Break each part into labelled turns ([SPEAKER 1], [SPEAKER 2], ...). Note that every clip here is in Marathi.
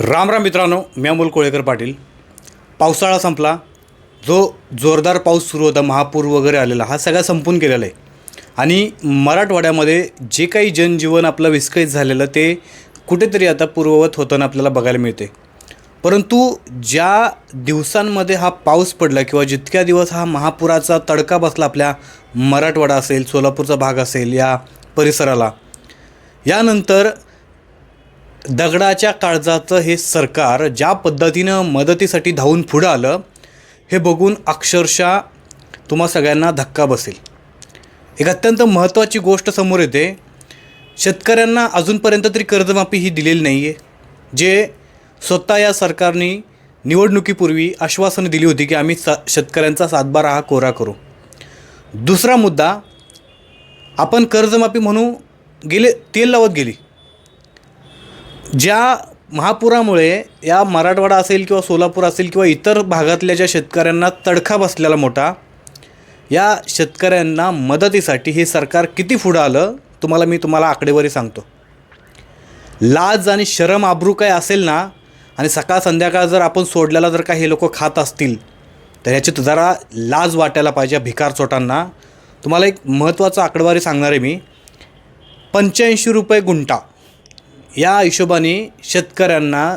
[SPEAKER 1] राम राम मित्रांनो मी अमोल कोळेकर पाटील. पावसाळा संपला. जो जोरदार पाऊस सुरू होता महापूर वगैरे आलेला हा सगळा संपून गेलेला आहे. आणि मराठवाड्यामध्ये जे काही जनजीवन आपलं विस्कळीत झालेलं ते कुठेतरी आता पूर्ववत होताना आपल्याला बघायला मिळते परंतु ज्या दिवसांमध्ये हा पाऊस पडला किंवा जितक्या दिवस हा महापुराचा तडका बसला आपल्या मराठवाडा असेल सोलापूरचा भाग असेल या परिसराला यानंतर दगडाच्या काळजाचं हे सरकार ज्या पद्धतीनं मदतीसाठी धावून पुढं आलं हे बघून अक्षरशः तुम्हा सगळ्यांना धक्का बसेल. एक अत्यंत महत्त्वाची गोष्ट समोर येते. शेतकऱ्यांना अजूनपर्यंत तरी कर्जमाफी ही दिलेली नाही आहे जे स्वतः या सरकारने निवडणुकीपूर्वी आश्वासनं दिली होती की आम्ही स शेतकऱ्यांचा सातबारा हा कोरा करू. दुसरा मुद्दा आपण कर्जमाफी म्हणू गेले तेल लावत गेली. ज्या महापुरामुळे या मराठवाडा असेल किंवा सोलापूर असेल किंवा इतर भागातल्या ज्या शेतकऱ्यांना तडखा बसलेला मोठा या शेतकऱ्यांना मदतीसाठी हे सरकार किती पुढं आलं तुम्हाला मी तुम्हाला आकडेवारी सांगतो. लाज आणि शरम आबरू काय असेल ना आणि सकाळ संध्याकाळ जर आपण सोडल्याला जर का हे लोक खात असतील तर ह्याची जरा लाज वाटायला पाहिजे भिकार चोटांना. तुम्हाला एक महत्त्वाचं आकडेवारी सांगणार आहे मी पंच्याऐंशी रुपये गुंठा. या हिशोबाने शेतकऱ्यांना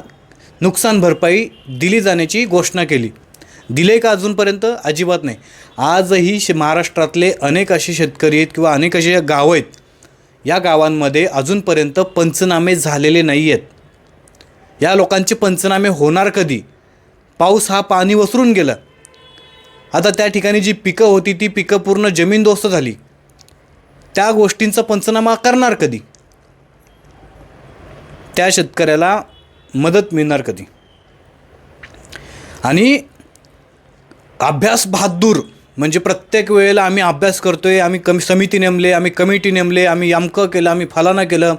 [SPEAKER 1] नुकसान भरपाई दिली जाण्याची घोषणा केली. दिले का अजूनपर्यंत? अजिबात नाही. आजही शे महाराष्ट्रातले अनेक असे शेतकरी आहेत किंवा अनेक असे गावं आहेत. या गावांमध्ये अजूनपर्यंत पंचनामे झालेले नाही आहेत. या लोकांचे पंचनामे होणार कधी? पाऊस हा पाणी वसरून गेलं. आता त्या ठिकाणी जी पिकं होती ती पिकं पूर्ण जमीनदोस्त झाली. त्या गोष्टींचा पंचनामा करणार कधी? त्या शेतकऱ्याला मदत मिळणार कधी? आणि अभ्यास बहादूर म्हणजे प्रत्येक वेळेला आम्ही अभ्यास करतो आहे आम्ही कमी समिती नेमले आम्ही कमिटी नेमले आम्ही अमकं केलं आम्ही फलाना केलं.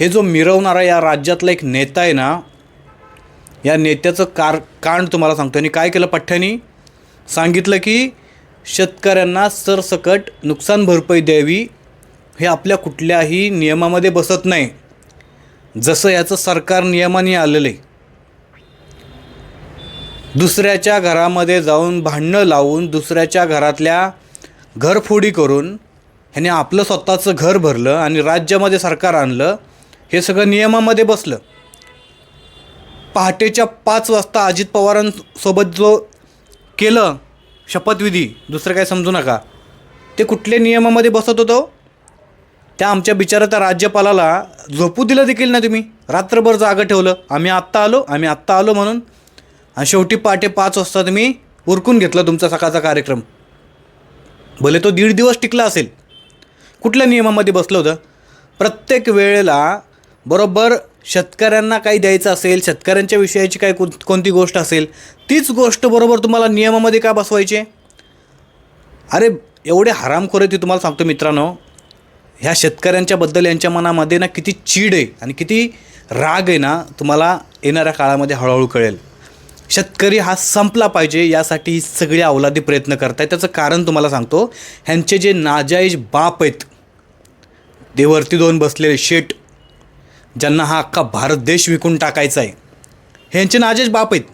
[SPEAKER 1] हे जो मिरवणारा या राज्यातला एक नेता आहे ना या नेत्याचं कार कांड तुम्हाला सांगतो आणि काय केलं पठ्ठ्यानी? सांगितलं की शेतकऱ्यांना सरसकट नुकसान भरपाई द्यावी हे आपल्या कुठल्याही नियमामध्ये बसत नाही. जसं याचं सरकार नियमाने आलेलं आहे. दुसऱ्याच्या घरामध्ये जाऊन भांडणं लावून दुसऱ्याच्या घरातल्या घरफोडी करून ह्याने आपलं स्वतःचं घर भरलं आणि राज्यामध्ये सरकार आणलं हे सगळं नियमामध्ये बसलं. पहाटेच्या पाच वाजता अजित पवारांसोबत जो केलं शपथविधी दुसरं काय समजू नका ते कुठल्या नियमामध्ये बसत होतं? त्या आमच्या बिचारा त्या राज्यपालाला झोपू दिलं देखील ना तुम्ही? रात्रभर जागं ठेवलं. आम्ही आत्ता आलो आम्ही आत्ता आलो म्हणून. आणि शेवटी पहाटे पाच वाजता तुम्ही उरकून घेतला तुमचा सकाळचा कार्यक्रम. भले तो दीड दिवस टिकला असेल. कुठल्या नियमामध्ये बसलं होतं? प्रत्येक वेळेला बरोबर शेतकऱ्यांना काही द्यायचं असेल शेतकऱ्यांच्या विषयाची काय कोणती गोष्ट असेल तीच गोष्ट बरोबर तुम्हाला नियमामध्ये का बसवायचे अरे एवढे हरामखोर आहे ती तुम्हाला सांगतो मित्रांनो. ह्या शेतकऱ्यांच्याबद्दल यांच्या मनामध्ये ना किती चीड आहे आणि किती राग आहे ना तुम्हाला येणाऱ्या काळामध्ये हळूहळू कळेल. शेतकरी हा संपला पाहिजे यासाठी सगळी अवलादी प्रयत्न करतायत. त्याचं कारण तुम्हाला सांगतो ह्यांचे जे नाजाईज बाप आहेत ते वरती दोन बसलेले शेट ज्यांना हा अख्खा भारत देश विकून टाकायचा आहे ह्यांचे नाजेश बाप आहेत.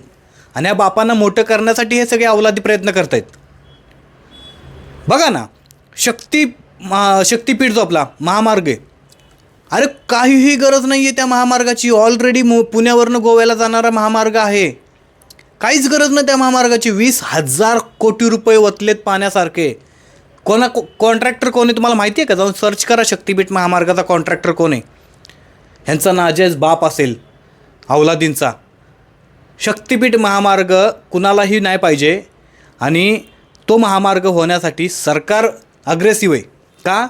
[SPEAKER 1] आणि या बापांना मोठं करण्यासाठी हे सगळे अवलादी प्रयत्न करतायत. बघा ना शक्ती मा शक्तीपीठ जो आपला महामार्ग आहे. अरे काहीही गरज नाही आहे त्या महामार्गाची. ऑलरेडी मु पुण्यावरनं गोव्याला जाणारा महामार्ग आहे. काहीच गरज नाही त्या महामार्गाची. वीस हजार कोटी रुपये वतलेत पाण्यासारखे. कोणा को कॉन्ट्रॅक्टर कोण आहे तुम्हाला माहिती आहे का? जाऊन सर्च करा शक्तीपीठ महामार्गाचा कॉन्ट्रॅक्टर कोण आहे. ह्यांचा नाजेज बाप असेल अवलादींचा. शक्तीपीठ महामार्ग कुणालाही नाही पाहिजे. आणि तो महामार्ग होण्यासाठी सरकार अग्रेसिव्ह आहे. का?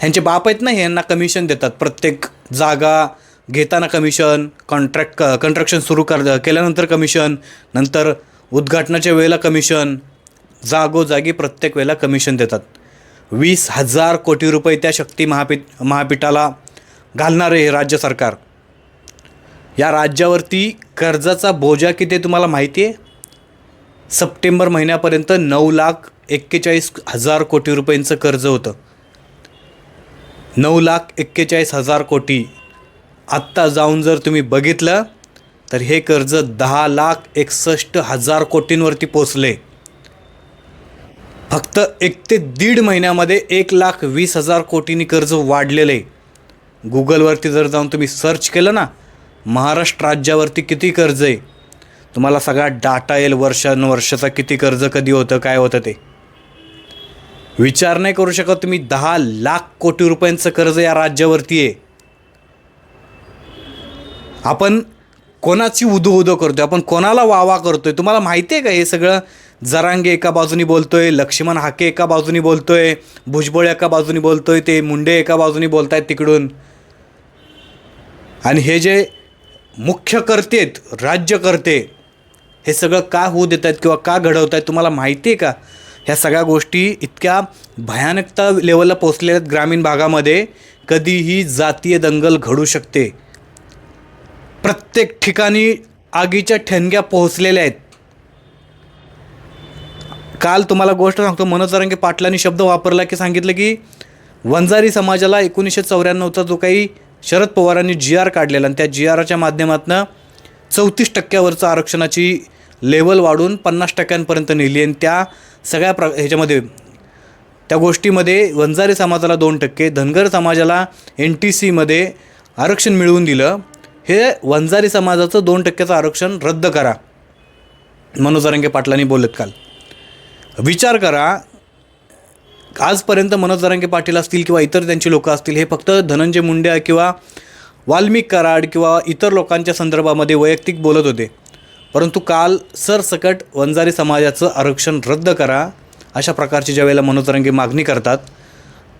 [SPEAKER 1] ह्यांचे बाप आहेत ना ह्यांना कमिशन देतात. प्रत्येक जागा घेताना कमिशन कॉन्ट्रॅक्ट कन्स्ट्रक्शन सुरू कर केल्यानंतर कमिशन नंतर उद्घाटनाच्या वेळेला कमिशन जागोजागी प्रत्येक वेळेला कमिशन देतात. वीस हजार कोटी रुपये त्या शक्ती महापीठ महापीठाला घालणार आहे हे राज्य सरकार. या राज्यावरती कर्जाचा बोजा किती तुम्हाला माहिती आहे? सप्टेंबर महिन्यापर्यंत नऊ लाख एक्केचाळीस हजार कोटी रुपयांचं कर्ज होतं. नऊ लाख एक्केचाळीस हजार कोटी. आत्ता जाऊन जर तुम्ही बघितलं तर हे कर्ज दहा लाख एकसष्ट हजार कोटींवरती पोचले. फक्त एक ते दीड महिन्यामध्ये एक लाख वीस हजार कोटींनी कर्ज वाढलेलं. आहे गुगलवरती जर जाऊन तुम्ही सर्च केलं ना महाराष्ट्र राज्यावरती किती कर्ज आहे तुम्हाला सगळा डाटा येईल वर्षानुवर्षाचा किती कर्ज कधी होतं काय होतं ते. विचार नाही करू शकत तुम्ही. दहा लाख कोटी रुपयांचं कर्ज या राज्यावरती आहे. आपण कोणाची उदो उदो करतोय? आपण कोणाला वावा करतोय? तुम्हाला माहिती आहे का हे सगळं? जरांगे एका बाजूनी बोलतोय लक्ष्मण हाके एका बाजूनी बोलतोय भुजबळ एका बाजूनी बोलतोय ते मुंडे एका बाजूनी बोलतायत तिकडून. आणि हे जे मुख्य करतेत राज्यकर्ते हे सगळं का होऊ देत आहेत किंवा का घडवत आहेत तुम्हाला माहिती आहे का? ह्या सगळ्या गोष्टी इतक्या भयानकता लेवलला पोचलेल्या आहेत ग्रामीण भागामध्ये कधीही जातीय दंगल घडू शकते. प्रत्येक ठिकाणी आगीच्या ठेणग्या पोहोचलेल्या आहेत. काल तुम्हाला गोष्ट सांगतो मनोज तरंगे पाटलांनी शब्द वापरला की सांगितलं की वंजारी समाजाला एकोणीसशे चौऱ्याण्णवचा जो काही शरद पवारांनी जी आर काढलेला आणि त्या जी आरच्या माध्यमातून चौतीस टक्क्यावरचं आरक्षणाची लेवल वाढून पन्नास टक्क्यांपर्यंत नेली आणि त्या सगळ्या प्र ह्याच्यामध्ये त्या गोष्टीमध्ये वंजारी समाजाला दोन टक्के धनगर समाजाला एन टी सीमध्ये आरक्षण मिळवून दिलं. हे वंजारी समाजाचं दोन टक्क्याचं आरक्षण रद्द करा. मनोज अरंगे पाटलांनी बोलत काल. विचार करा आजपर्यंत मनोज जरांगे पाटील असतील किंवा इतर त्यांची लोकं असतील हे फक्त धनंजय मुंडे किंवा वाल्मिक कराड किंवा इतर लोकांच्या संदर्भामध्ये वैयक्तिक बोलत होते. परंतु काल सरसकट वंजारी समाजाचं आरक्षण रद्द करा अशा प्रकारची ज्यावेळेला मनोज मागणी करतात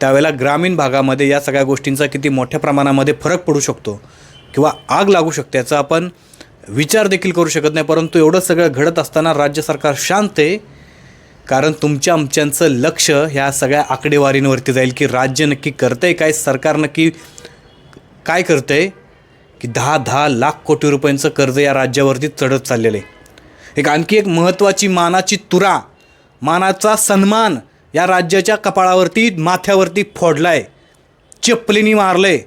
[SPEAKER 1] त्यावेळेला ग्रामीण भागामध्ये या सगळ्या गोष्टींचा किती मोठ्या प्रमाणामध्ये फरक पडू शकतो किंवा आग लागू शकते याचा आपण विचार देखील करू शकत नाही. परंतु एवढं सगळं घडत असताना राज्य सरकार शांत आहे कारण तुमच्या आमच्यांचं लक्ष ह्या सगळ्या आकडेवारींवरती जाईल की राज्य नक्की करतं आहे काय सरकार नक्की काय करतं आहे की दहा दहा लाख कोटी रुपयांचं कर्ज या राज्यावरती चढत चाललेलं आहे. एक आणखी एक महत्त्वाची मानाची तुरा मानाचा सन्मान या राज्याच्या कपाळावरती माथ्यावरती फोडला आहे चपलीनी मारलं आहे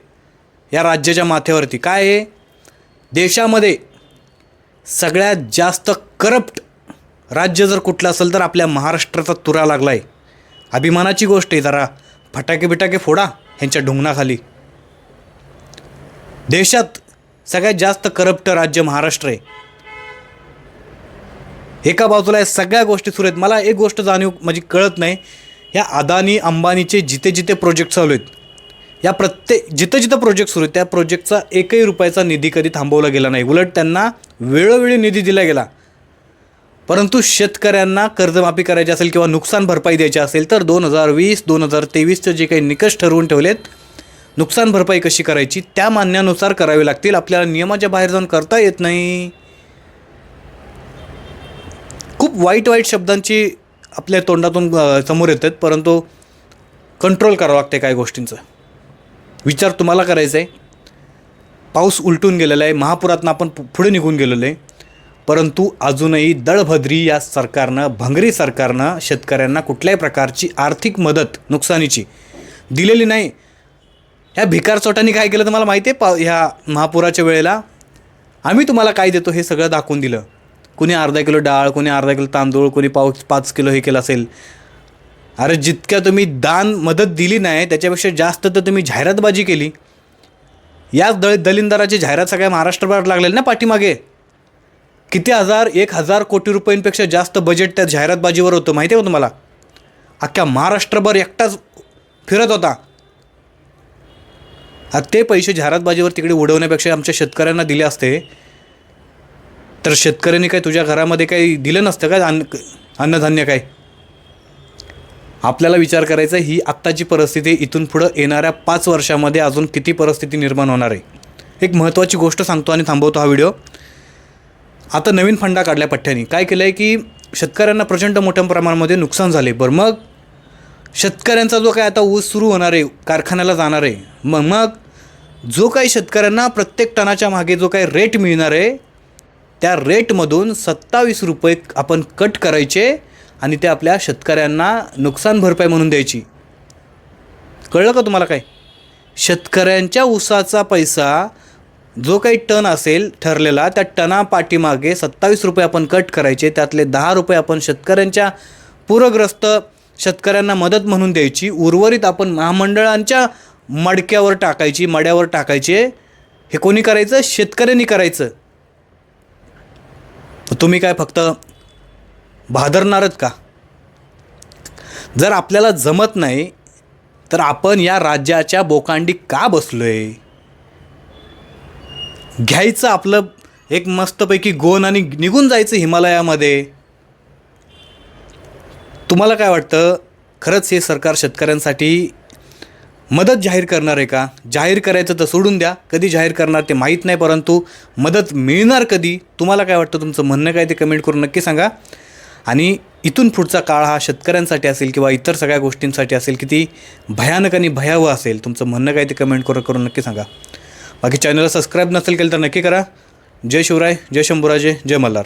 [SPEAKER 1] या राज्याच्या माथ्यावरती. काय आहे देशामध्ये सगळ्यात जास्त करप्ट राज्य जर कुठलं असेल तर आपल्या महाराष्ट्राचा तुरा लागला आहे अभिमानाची गोष्ट आहे जरा. फटाके बिटाके फोडा ह्यांच्या ढुंगणाखाली. देशात सगळ्यात जास्त करप्ट राज्य महाराष्ट्र आहे. एका बाजूला या सगळ्या गोष्टी सुरू आहेत. मला एक गोष्ट जाणीव म्हणजे कळत नाही. या अदानी अंबानीचे जिथे जिथे प्रोजेक्ट चालू आहेत या प्रत्येक जिथं जिथं प्रोजेक्ट सुरू आहेत त्या प्रोजेक्टचा एकही रुपयाचा निधी कधी थांबवला गेला नाही. उलट त्यांना वेळोवेळी निधी दिला गेला. परंतु शेतकऱ्यांना कर्जमाफी करायची असेल किंवा नुकसान भरपाई द्यायची असेल तर दोन हजार वीस दोन हजार तेवीसचे जे काही निकष ठरवून ठेवलेत नुकसान भरपाई कशी करायची त्या मान्यानुसार करावी लागतील. आपल्याला नियमाच्या बाहेर जाऊन करता येत नाही. खूप वाईट वाईट शब्दांची आपल्या तोंडातून समोर येतात परंतु कंट्रोल करावं लागते काय गोष्टींचं. विचार तुम्हाला करायचा आहे पाऊस उलटून गेलेला आहे महापुरातनं आपण पु- पुढे निघून गेलेलो आहे. परंतु अजूनही दळभद्री या सरकारनं भंगरी सरकारनं शेतकऱ्यांना कुठल्याही प्रकारची आर्थिक मदत नुकसानीची दिलेली नाही. ह्या भिकार चोटांनी काय केलं तुम्हाला माहिती आहे पा ह्या महापुराच्या वेळेला आम्ही तुम्हाला काय देतो हे सगळं दाखवून दिलं. कुणी अर्धा किलो डाळ कुणी अर्धा किलो तांदूळ कुणी पाव पाच किलो हे केलं असेल. अरे जितक्या तुम्ही दान मदत दिली नाही त्याच्यापेक्षा जास्त तर तुम्ही जाहिरातबाजी केली. याच दळ दलिंदराची जाहिरात सगळ्या महाराष्ट्रभरात लागलेली ना पाठीमागे. किती हजार एक हजार कोटी रुपयांपेक्षा जास्त बजेट त्या जाहिरातबाजीवर होतं माहिती आहे का तुम्हाला? अख्ख्या महाराष्ट्रभर एकटाच फिरत होता. ते पैसे जाहिरातबाजीवर तिकडे उडवण्यापेक्षा आमच्या शेतकऱ्यांना दिले असते. तर शेतकऱ्यांनी काय तुझ्या घरामध्ये काही दिलं नसतं काय अन्न अन्नधान्य काय? आपल्याला विचार करायचा आहे, ही आत्ताची परिस्थिती इथून पुढं येणाऱ्या पाच वर्षामध्ये अजून किती परिस्थिती निर्माण होणार आहे? एक महत्त्वाची गोष्ट सांगतो आणि थांबवतो हा व्हिडिओ. आता नवीन फंडा काढल्या पठ्ठ्यानी. काय केलं आहे की शेतकऱ्यांना प्रचंड मोठ्या प्रमाणामध्ये नुकसान झाले बरं मग शेतकऱ्यांचा जो काय आता ऊस सुरू होणार आहे कारखान्याला जाणार आहे मग मग जो काही शेतकऱ्यांना प्रत्येक टनाच्या मागे जो काही रेट मिळणार आहे त्या रेटमधून सत्तावीस रुपये आपण कट करायचे आणि ते आपल्या शेतकऱ्यांना नुकसान भरपाई म्हणून द्यायची. कळलं का तुम्हाला काय? शेतकऱ्यांच्या ऊसाचा पैसा जो काही टन असेल ठरलेला त्या टना पाठीमागे सत्तावीस रुपये आपण कट करायचे त्यातले दहा रुपये आपण शेतकऱ्यांच्या पूरग्रस्त शेतकऱ्यांना मदत म्हणून द्यायची उर्वरित आपण महामंडळांच्या मडक्यावर टाकायची मड्यावर टाकायचे. हे कोणी करायचं? शेतकऱ्यांनी करायचं. तुम्ही काय फक्त भादरणारच का? जर आपल्याला जमत नाही तर आपण या राज्याच्या बोकांडी का बसलो आहे घ्यायचं आपलं एक मस्तपैकी गोन आणि निघून जायचं हिमालयामध्ये. तुम्हाला काय वाटतं? खरंच हे सरकार शेतकऱ्यांसाठी मदत जाहीर करणार आहे का? जाहीर करायचं तर सोडून द्या. कधी जाहीर करणार ते माहीत नाही परंतु मदत मिळणार कधी? तुम्हाला काय वाटतं? तुमचं म्हणणं काय ते कमेंट करून नक्की सांगा. आणि इथून पुढचा काळ हा शेतकऱ्यांसाठी असेल किंवा इतर सगळ्या गोष्टींसाठी असेल किती भयानक आणि भयावह असेल तुमचं म्हणणं काय ते कमेंट करून करून नक्की सांगा. बाकी चॅनलला सबस्क्राईब नसेल केलं तर नक्की करा. जय शिवराय जय शंभूराजे जय मल्हार.